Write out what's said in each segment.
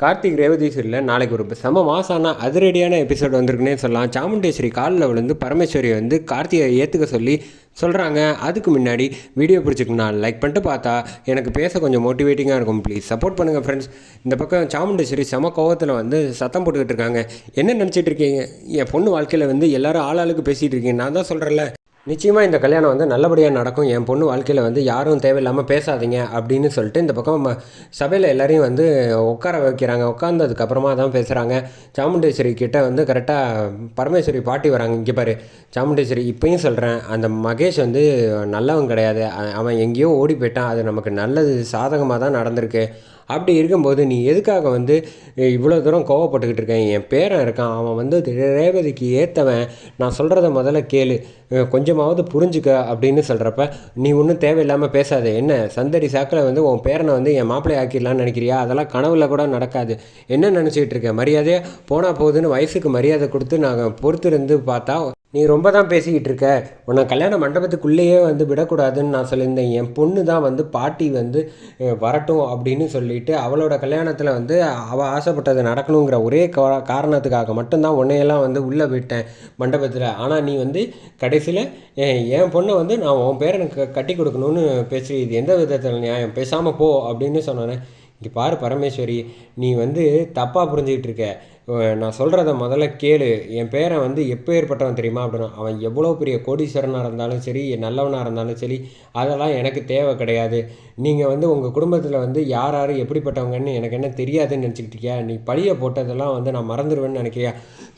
கார்த்திக் ரேவதி சீரியலில் நாளைக்கு ஒரு செம மாசான அதிரடியான எபிசோட் வந்திருக்குன்னே சொல்லலாம். சாமுண்டேஸ்வரி காலில் விழுந்து பரமேஸ்வரி வந்து கார்த்திகை ஏற்றுக்க சொல்லி சொல்கிறாங்க அதுக்கு முன்னாடி வீடியோ பிடிச்சிக்கணும் நான் லைக் பண்ணிட்டு பார்த்தா எனக்கு பேச கொஞ்சம் மோட்டிவேட்டிங்காக இருக்கும். ப்ளீஸ் சப்போர்ட் பண்ணுங்கள் ஃப்ரெண்ட்ஸ் இந்த பக்கம் சாமுண்டேஸ்வரி செம கோவத்தில் வந்து சத்தம் போட்டுக்கிட்டு இருக்காங்க. என்ன நினச்சிட்டு இருக்கீங்க? என் பொண்ணு வாழ்க்கையில் வந்து எல்லாரும் ஆளாளுக்கு பேசிகிட்டு இருக்கீங்க. நான் தான் சொல்கிறேன்ல நிச்சயமாக இந்த கல்யாணம் வந்து நல்லபடியாக நடக்கும். என் பொண்ணு வாழ்க்கையில் வந்து யாரும் தேவையில்லாமல் பேசாதீங்க அப்படின்னு சொல்லிட்டு இந்த பக்கம் சபையில் எல்லாரையும் வந்து உட்கார வைக்கிறாங்க. உட்காந்ததுக்கப்புறமா தான் பேசுகிறாங்க சாமுண்டேஸ்வரி கிட்ட வந்து கரெக்டாக பரமேஸ்வரி பாட்டி வராங்க. இங்கே பாரு சாமுண்டேஸ்வரி இப்பயும் சொல்கிறேன் அந்த மகேஷ் வந்து நல்லவன் கிடையாது. அவன் எங்கேயோ ஓடி போயிட்டான். அது நமக்கு நல்லது சாதகமாக தான் நடந்திருக்கு. அப்படி இருக்கும்போது நீ எதுக்காக வந்து இவ்வளோ தூரம் கோவப்பட்டுக்கிட்டு இருக்கேன் என் பேரன் இருக்கான். அவன் வந்து ரேவதிக்கு ஏற்றவன் நான் சொல்கிறத முதல்ல கேளு. கொஞ்சம் கொஞ்சமாவது புரிஞ்சுக்க அப்படின்னு சொல்கிறப்ப நீ ஒன்றும் தேவையில்லாமல் பேசாத. என்ன? சந்தடி சாக்கில் வந்து உன் பேரனை வந்து என் மாப்பிள்ளை ஆக்கிடலான்னு நினைக்கிறியா? அதெல்லாம் கனவுல கூட நடக்காது. என்ன நினச்சிக்கிட்டு இருக்க? மரியாதையாக போனால் போகுதுன்னு வயசுக்கு மரியாதை கொடுத்து நாங்கள் பொறுத்திருந்து பார்த்தா நீ ரொம்ப தான் பேசிக்கிட்டு இருக்க உன்னை கல்யாண மண்டபத்துக்குள்ளேயே வந்து விடக்கூடாதுன்னு நான் சொல்லியிருந்தேன். என் பொண்ணு தான் வந்து பாட்டி வந்து வரட்டும் அப்படின்னு சொல்லிட்டு அவளோட கல்யாணத்தில் வந்து அவள் ஆசைப்பட்டது நடக்கணுங்கிற ஒரே காரணத்துக்காக மட்டும்தான் உன்னையெல்லாம் வந்து உள்ளே விட்டேன் மண்டபத்தில். ஆனால் நீ வந்து கடைசியில் என் பொண்ணை வந்து நான் உன் பேரனுக்கு கட்டி கொடுக்கணும்னு பேசி இது எந்த விதத்தில் நியாயம்? பேசாமல் போ அப்படின்னு சொன்னேன் இங்கே பாரு பரமேஸ்வரி நீ வந்து தப்பாக புரிஞ்சுக்கிட்டு இருக்க நான் சொல்கிறத முதல்ல கேளு. என் பேரை வந்து எப்போ ஏற்பட்டவன் தெரியுமா அப்படின்னா அவன் எவ்வளோ பெரிய கோடீஸ்வரனாக இருந்தாலும் சரி நல்லவனாக இருந்தாலும் சரி அதெல்லாம் எனக்கு தேவை கிடையாது. நீங்கள் வந்து உங்கள் குடும்பத்தில் வந்து யார் யார் எப்படிப்பட்டவங்கன்னு எனக்கு என்ன தெரியாதுன்னு நினச்சிக்கிட்டியா நீ பழியை போட்டதெல்லாம் வந்து நான் மறந்துடுவேன்னு நினைக்கிறியா?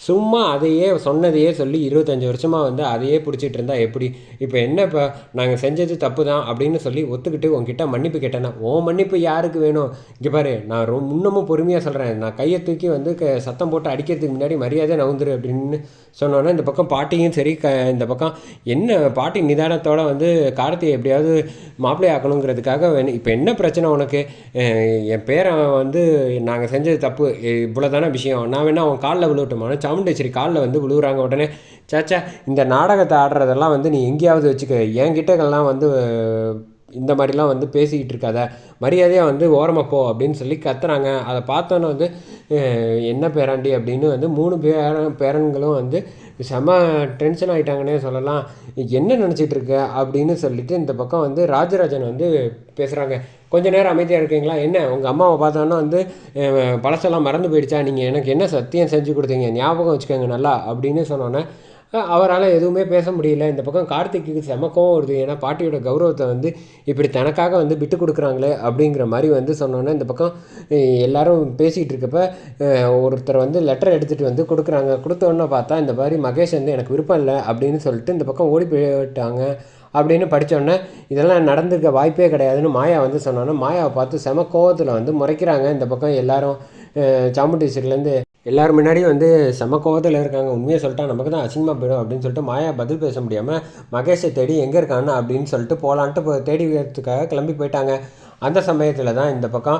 சும்மா அதையே சொன்னதையே சொல்லி இருபத்தஞ்சி வருஷமாக வந்து அதையே பிடிச்சிட்டு இருந்தால் எப்படி? இப்போ என்ன இப்போ நாங்கள் செஞ்சது தப்பு தான் அப்படின்னு சொல்லி ஒத்துக்கிட்டு உங்ககிட்ட மன்னிப்பு கேட்டேன்னா உன் மன்னிப்பு யாருக்கு வேணும்? இங்கே பாரு நான் ரொம்ப இன்னமும் பொறுமையாக சொல்கிறேன் நான் கையை தூக்கி வந்து க சத்தம் போட்டு அடிக்கிறதுக்கு முன்னாடி மரியாதை நவுந்துரு அப்படின்னு சொன்னோன்னே இந்த பக்கம் பாட்டியும் சரி க இந்த பக்கம் என்ன பாட்டி நிதானத்தோட வந்து காரத்தை எப்படியாவது மாப்பிள்ளை ஆக்கணுங்கிறதுக்காக இப்போ என்ன பிரச்சனை உனக்கு? என் பேரன் வந்து நாங்கள் செஞ்சது தப்பு இவ்வளோ தானே விஷயம். நான் வேணா அவன் காலில் விழுவட்டுமான சாமுண்டேஸ்வரி காலில் வந்து விழுவுறாங்க உடனே சாச்சா இந்த நாடகத்தை ஆடுறதெல்லாம் வந்து நீ எங்கேயாவது வச்சுக்க. என்கிட்டக்கெல்லாம் வந்து இந்த மாதிரிலாம் வந்து பேசிக்கிட்டு இருக்காத. மரியாதையாக வந்து ஓரமாக போ அப்படின்னு சொல்லி கத்துறாங்க. அதை பார்த்தோன்னே வந்து என்ன பேராண்டி? அப்படின்னு வந்து மூணு பேர பேரன்களும் வந்து செம டென்ஷன் ஆகிட்டாங்கன்னே சொல்லலாம். என்ன நினச்சிட்டு இருக்க? அப்படின்னு சொல்லிட்டு இந்த பக்கம் வந்து ராஜராஜன் வந்து பேசுகிறாங்க கொஞ்ச நேரம் அமைதியாக இருக்கீங்களா? என்ன? உங்கள் அம்மாவை பார்த்தோன்னா வந்து பழசெல்லாம் மறந்து போயிடுச்சா? நீங்கள் எனக்கு என்ன சத்தியம் செஞ்சு கொடுத்தீங்க? ஞாபகம் வச்சுக்கோங்க நல்லா. அப்படின்னு சொன்னோன்னே அவரால் எதுவுமே பேச முடியல. இந்த பக்கம் கார்த்திக்கு செம கோவம் வருது. ஏன்னா பாட்டியோட கௌரவத்தை வந்து இப்படி தனக்காக வந்து விட்டு கொடுக்குறாங்களே அப்படிங்கிற மாதிரி வந்து சொன்னோன்னே இந்த பக்கம் எல்லாரும் பேசிகிட்டு இருக்கப்ப ஒருத்தர் வந்து லெட்டர் எடுத்துகிட்டு வந்து கொடுக்குறாங்க. கொடுத்தோன்னே பார்த்தா இந்த மாதிரி மகேஷ் வந்து எனக்கு விருப்பம் இல்லை அப்படின்னு சொல்லிட்டு இந்த பக்கம் ஓடி போயிட்டாங்க அப்படின்னு படித்தோடனே இதெல்லாம் நடந்திருக்க வாய்ப்பே கிடையாதுன்னு மாயா வந்து சொன்னோன்னே மாயாவை பார்த்து செம கோவத்தில் வந்து முறைக்கிறாங்க. இந்த பக்கம் எல்லாரும் சாமுண்டீஸ்வரிலேருந்து எல்லாரும் முன்னாடியும் வந்து செம கோவத்தில் இருக்காங்க. உண்மையை சொல்லிட்டா நமக்கு தான் அசிங்கமாக போயிடும் அப்படின்னு சொல்லிட்டு மாயா பதில் பேச முடியாமல் மகேஷை தேடி எங்கே இருக்கான்னு அப்படின்னு சொல்லிட்டு போகலான்ட்டு போ தேடிக்கிறதுக்காக கிளம்பி போயிட்டாங்க. அந்த சமயத்தில் தான் இந்த பக்கம்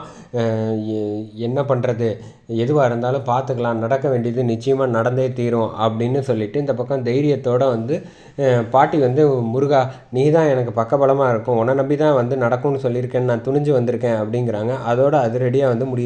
எ- என்ன பண்ணுறது எதுவாக இருந்தாலும் பார்த்துக்கலாம். நடக்க வேண்டியது நிச்சயமாக நடந்தே தீரும் அப்படின்னு சொல்லிட்டு இந்த பக்கம் தைரியத்தோடு வந்து பாட்டி வந்து முருகா நீ தான் எனக்கு பக்கபலமாக இருக்கும். உன்னை நம்பி தான் வந்து நடக்கும்னு சொல்லியிருக்கேன்னு நான் துணிஞ்சு வந்திருக்கேன் அப்படிங்கிறாங்க. அதோட அதிரடியாக வந்து முடி